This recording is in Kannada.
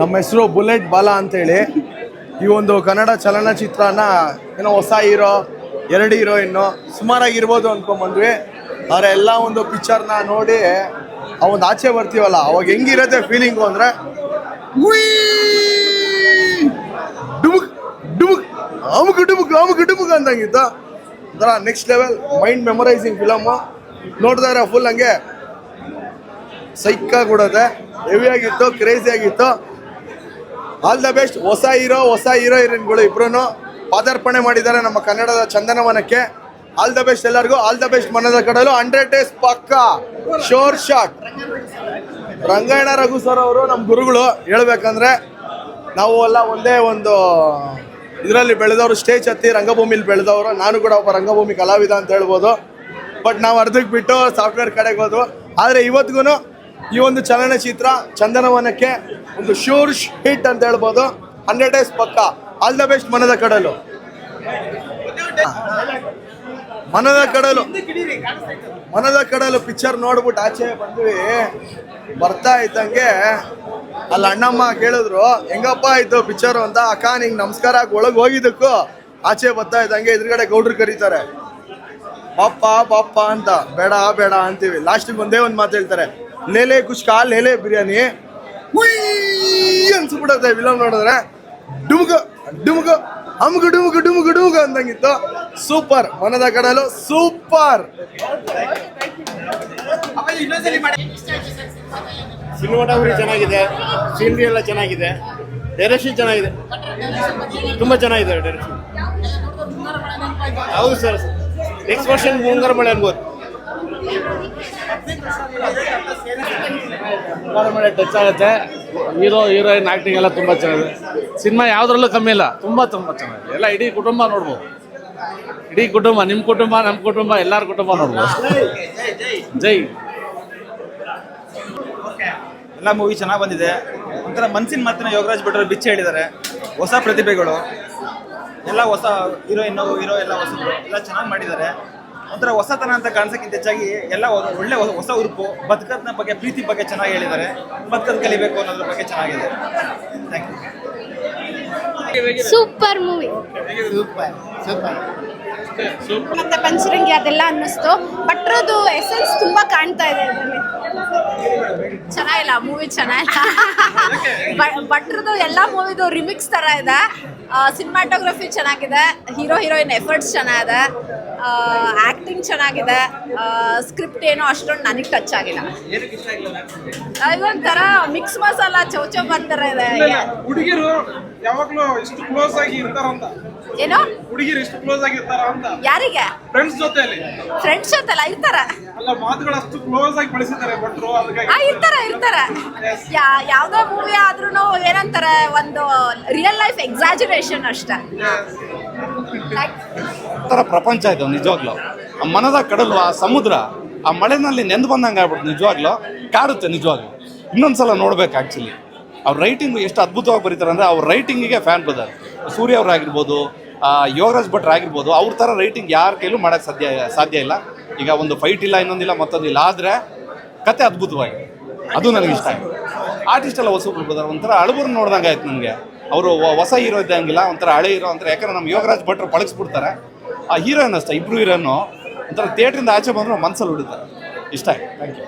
ನಮ್ಮ ಹೆಸರು ಬುಲೆಟ್ ಬಾಲ ಅಂತೇಳಿ. ಈ ಒಂದು ಕನ್ನಡ ಚಲನಚಿತ್ರನ ಏನೋ ಹೊಸ ಹೀರೋ, ಎರಡು ಹೀರೋಯಿನ್ನು ಸುಮಾರಾಗಿರ್ಬೋದು ಅಂದ್ಕೊಂಬಂದ್ವಿ ಆದರೆ ಎಲ್ಲ ಒಂದು ಪಿಕ್ಚರ್ನ ನೋಡಿ ಆ ಒಂದು ಆಚೆ ಬರ್ತೀವಲ್ಲ, ಅವಾಗ ಹೆಂಗಿರುತ್ತೆ ಫೀಲಿಂಗು ಅಂದರೆ ಅಮುಕ್ ಡುಮುಕ್ ಅಮುಕ್ ಡುಮುಕ್ ಅಂದಂಗಿತ್ತು. ಒಂಥರ next level mind memorizing film ನೋಡ್ತಾ ಇರೋ ಫುಲ್ ಹಂಗೆ ಸೈಕಾಗಿ ಕೊಡುತ್ತೆ ಹೆವಿಯಾಗಿತ್ತು ಕ್ರೇಜಿ ಆಗಿತ್ತು. ಆಲ್ ದ ಬೆಸ್ಟ್ ಹೊಸ ಹೀರೋ ಹೊಸ ಹೀರೋ ಹೀರೋಯಿನ್ಗಳು ಇಬ್ರು ಪಾದಾರ್ಪಣೆ ಮಾಡಿದ್ದಾರೆ ನಮ್ಮ ಕನ್ನಡದ ಚಂದನವನಕ್ಕೆ. ಆಲ್ ದ ಬೆಸ್ಟ್ ಎಲ್ಲರಿಗೂ. All the best Manada Kadalu. Hundred days ಪಕ್ಕ. Sure shot Rangayana Raghu sir ಅವರು ನಮ್ಮ ಗುರುಗಳು. ಹೇಳ್ಬೇಕಂದ್ರೆ ನಾವು ಎಲ್ಲ ಒಂದೇ ಒಂದು ಇದರಲ್ಲಿ ಬೆಳೆದವರು ಸ್ಟೇಜ್ ಹತ್ತಿ ರಂಗಭೂಮಿಲಿ ಬೆಳೆದವರು. ನಾನು ಕೂಡ ಒಬ್ಬ ರಂಗಭೂಮಿ ಕಲಾವಿದ ಅಂತ ಹೇಳ್ಬೋದು. ಬಟ್ ನಾವು ಅರ್ಧಕ್ಕೆ ಬಿಟ್ಟು ಸಾಫ್ಟ್ವೇರ್ ಕಡೆಗೆ ಹೋದ್ವು. ಆದರೆ ಇವತ್ತಿಗೂ ಈ ಒಂದು ಚಲನಚಿತ್ರ ಚಂದನವನಕ್ಕೆ ಒಂದು ಶೂರ್ ಹಿಟ್ ಅಂತ ಹೇಳ್ಬೋದು. ಹಂಡ್ರೆಡ್ ಡೇಸ್ ಪಕ್ಕ. All the best Manada Kadalu. Manada ಕಡಲು. ಮನದ ಕಡಲು ಪಿಕ್ಚರ್ ನೋಡ್ಬಿಟ್ಟು ಆಚೆ ಬಂದ್ವಿ. ಬರ್ತಾ ಇದ್ದಂಗೆ ಅಲ್ಲಿ ಅಣ್ಣಮ್ಮ ಕೇಳಿದ್ರು, ಹೆಂಗಪ್ಪ ಇದ್ದು ಪಿಕ್ಚರ್ ಅಂತ? ಅಕ್ಕ, ನಿಂಗೆ ನಮಸ್ಕಾರ, ಒಳಗೆ ಹೋಗಿದ್ದಕ್ಕೂ ಆಚೆ ಬರ್ತಾ ಇದ್ದಂಗೆ ಎದುರುಗಡೆ ಗೌಡ್ರು ಕರೀತಾರೆ. ಪಾಪ ಪಾಪ ಅಂತ. ಬೇಡ ಬೇಡ, ಅಂತೀವಿ. ಲಾಸ್ಟಿಗೆ ಒಂದೇ ಒಂದು ಮಾತು ಹೇಳ್ತಾರೆ. ಲೇಲೆ ಕುಷ್ಕಾ ಲೇಲೆ ಬಿರಿಯಾನಿ. ಹುಯ್ ಅನ್ಸ್ಬಿಡುತ್ತೆ ವಿಲನ್ ನೋಡಿದ್ರೆ. ಡುಮ್ಗ ಡುಮ್ಗ, ಅಮಗ, ಡುಮಗ ಡುಮಗ, ಡುಮ್ಗ ಅಂದಂಗಿತ್ತು. Super. Manada Kadalu super. Cinematography ಚೆನ್ನಾಗಿದೆ. ಸೀನರಿ ಎಲ್ಲ ಚೆನ್ನಾಗಿದೆ. ಡೈರೆಕ್ಷನ್ ಚೆನ್ನಾಗಿದೆ. ತುಂಬ ಚೆನ್ನಾಗಿದೆ ಡೈರೆಕ್ಷನ್ ಹೌದು ಸರ್. ನೆಕ್ಸ್ಟ್ ವರ್ಷನ್ ಮುಂಗಾರು ಮಳೆ ಅನ್ಬೋದು. ಮಳೆ ಟಚ್ ಆಗುತ್ತೆ. ಹೀರೋ, ಹೀರೋಯಿನ್ ಆಕ್ಟಿಂಗ್ ಎಲ್ಲ ತುಂಬ ಚೆನ್ನಾಗಿದೆ. ಸಿನಿಮಾ ಯಾವುದ್ರಲ್ಲೂ ಕಮ್ಮಿ ಇಲ್ಲ, ತುಂಬ ತುಂಬ ಚೆನ್ನಾಗಿದೆ. ಎಲ್ಲ ಇಡೀ ಕುಟುಂಬ ನೋಡ್ಬೋದು. ಇಡೀ ಕುಟುಂಬ ನಿಮ್ಮ ಕುಟುಂಬ ನಮ್ಮ ಕುಟುಂಬ, ಎಲ್ಲರ ಕುಟುಂಬ ನೋಡ್ಬೋದು. ಜೈ. ಎಲ್ಲ ಮೂವಿ ಚೆನ್ನಾಗಿ ಬಂದಿದೆ. ಒಂಥರ ಮನ್ಸಿನ ಮಾತಿನ ಯೋಗರಾಜ್ ಭಟ್ರು ಬಿಚ್ಚಿ ಹೇಳಿದ್ದಾರೆ. ಹೊಸ ಪ್ರತಿಭೆಗಳು. ಎಲ್ಲ ಹೊಸ ಹೀರೋಯಿನ್ ಹೀರೋ ಎಲ್ಲ ಹೊಸ ಎಲ್ಲ ಚೆನ್ನಾಗಿ ಮಾಡಿದ್ದಾರೆ. ಒಂಥರ ಹೊಸತನ ಅಂತ ಕಾಣಿಸೋಕ್ಕಿಂತ ಹೆಚ್ಚಾಗಿ ಎಲ್ಲ ಒಳ್ಳೆ ಹೊಸ- ಉರುಪು ಬದುಕದ್ನ ಬಗ್ಗೆ ಪ್ರೀತಿ ಬಗ್ಗೆ ಚೆನ್ನಾಗಿ ಹೇಳಿದ್ದಾರೆ. ಬದುಕದ್ ಕಲಿಬೇಕು ಅನ್ನೋದ್ರ ಬಗ್ಗೆ ಚೆನ್ನಾಗಿದೆ. ಥ್ಯಾಂಕ್ ಯು ಸೂಪರ್ ಮೂವಿ ಮತ್ತೆ ಪಂಚರಂಗಿ ಅದೆಲ್ಲ ಅನ್ನಿಸ್ತು. ಭಟ್ರದ್ದು ಎಸೆನ್ಸ್ ತುಂಬಾ ಕಾಣ್ತಾ ಇದೆ ಚೆನ್ನಾಗಿಲ್ಲ ಮೂವಿ ಚೆನ್ನಾಗಿಲ್ಲ. ಬಟ್ರದ್ದು ಭಟ್ರದ್ದು ಎಲ್ಲ ಮೂವಿದು ರಿಮಿಕ್ಸ್ ತರ ಇದೆ. ಸಿನಿಮಾಟೋಗ್ರಫಿ ಚೆನ್ನಾಗಿದೆ. ಹೀರೋ ಹೀರೋಯಿನ್ ಎಫರ್ಟ್ಸ್ ಚೆನ್ನಾಗಿದೆ. ಆಕ್ಟಿಂಗ್ ಚೆನ್ನಾಗಿದೆ. ಸ್ಕ್ರಿಪ್ಟ್ ಏನೋ ಅಷ್ಟೊಂದು ನನಗೆ ಟಚ್ ಆಗಿಲ್ಲ. ಇದೊಂಥರ ಮಿಕ್ಸ್ ಮಸಾಲ ಚೌಚೌ ಬರ್ತಾರ ಇದೆ. ಹುಡುಗಿರು ಯಾವಾಗಲೂ ಇಷ್ಟು ಕ್ಲೋಸ್ ಆಗಿ ಇರ್ತಾರಂತ ಏನೋ? ಹುಡುಗಿರು ಇಷ್ಟು ಕ್ಲೋಸ್ ಆಗಿ ಇರ್ತಾರ ಅಂತ. ಯಾರಿಗೆ? ಫ್ರೆಂಡ್ಸ್ ಜೊತೆಲಿ ಫ್ರೆಂಡ್ಸ್ ಜೊತೆಲ್ಲ ಇರ್ತಾರ? ಅಲ್ಲ ಮಾತುಗಳು ಅಷ್ಟು ಕ್ಲೋಸ್ ಆಗಿ ಬಳಸಿದ್ದಾರೆ ಭಟ್ರು ಆ ಇರ್ತಾರ ಇರ್ತಾರ. ಯಾವ್ದೋ ಮೂವಿ ಆದ್ರೂ ಏನಂತಾರೆ ಒಂದು ರಿಯಲ್ ಲೈಫ್ ಎಕ್ಸಾಜುರೇಷನ್ ಅಷ್ಟೇ. ಥರ ಪ್ರಪಂಚ ಇದು ನಿಜವಾಗ್ಲೂ. ಆ ಮನದ ಕಡಲು, ಆ ಸಮುದ್ರ, ಆ ಮಳೆನಲ್ಲಿ ನೆಂದು ಬಂದಂಗೆ ಆಗ್ಬಿಡ್ತು ನಿಜವಾಗ್ಲು. ಕಾಡುತ್ತೆ ನಿಜವಾಗ್ಲು. ಇನ್ನೊಂದ್ಸಲ ನೋಡ್ಬೇಕು ಆ್ಯಕ್ಚುಲಿ ಅವ್ರ ರೈಟಿಂಗ್ ಎಷ್ಟು ಅದ್ಭುತವಾಗಿ ಬರೀತಾರೆ ಅಂದರೆ ಅವ್ರ ರೈಟಿಂಗಿಗೆ ಫ್ಯಾನ್ ಬ್ರದರ್ ಸೂರ್ಯ ಅವರಾಗಿರ್ಬೋದು ಯೋಗರಾಜ್ ಭಟ್ರು ಆಗಿರ್ಬೋದು, ಅವ್ರ ಥರ ರೈಟಿಂಗ್ ಯಾರ ಕೈಲೂ ಮಾಡೋಕ್ಕೆ ಸಾಧ್ಯ ಸಾಧ್ಯ ಇಲ್ಲ. ಈಗ ಒಂದು ಫೈಟ್ ಇಲ್ಲ, ಇನ್ನೊಂದಿಲ್ಲ, ಮತ್ತೊಂದಿಲ್ಲ ಆದರೆ ಕತೆ ಅದ್ಭುತವಾಗಿ ಅದು ನನಗೆ ಇಷ್ಟ ಆಯಿತು ಆರ್ಟಿಸ್ಟ್ ಎಲ್ಲ ಹೊಸಬ್ರು ಬ್ರದರ್ ಒಂಥರ ಅಳಬರು ನೋಡ್ದಂಗೆ ಆಯ್ತು ನನಗೆ. ಅವರು ಹೊಸ ಹೀರೋ ಇದ್ದಂಗಿಲ್ಲ, ಒಂಥರ ಹಳೆ ಹೀರೋ ಅಂತಾರೆ ಯಾಕಂದ್ರೆ ನಮ್ಮ ಯೋಗರಾಜ್ ಭಟ್ರು ಪಳಗಿಸ್ಬಿಡ್ತಾರೆ. ಆ ಹೀರೋಯಿನ್ ಅಷ್ಟೇ ಇಬ್ರು ಹೀರೋನು ಒಂಥರ ಥಿಯೇಟ್ರಿಂದ ಆಚೆ ಬಂದರೂ ಮನಸ್ಸಲ್ಲಿ ಉಳಿತಾರೆ ಇಷ್ಟ ಆಯ್ತು. Thank you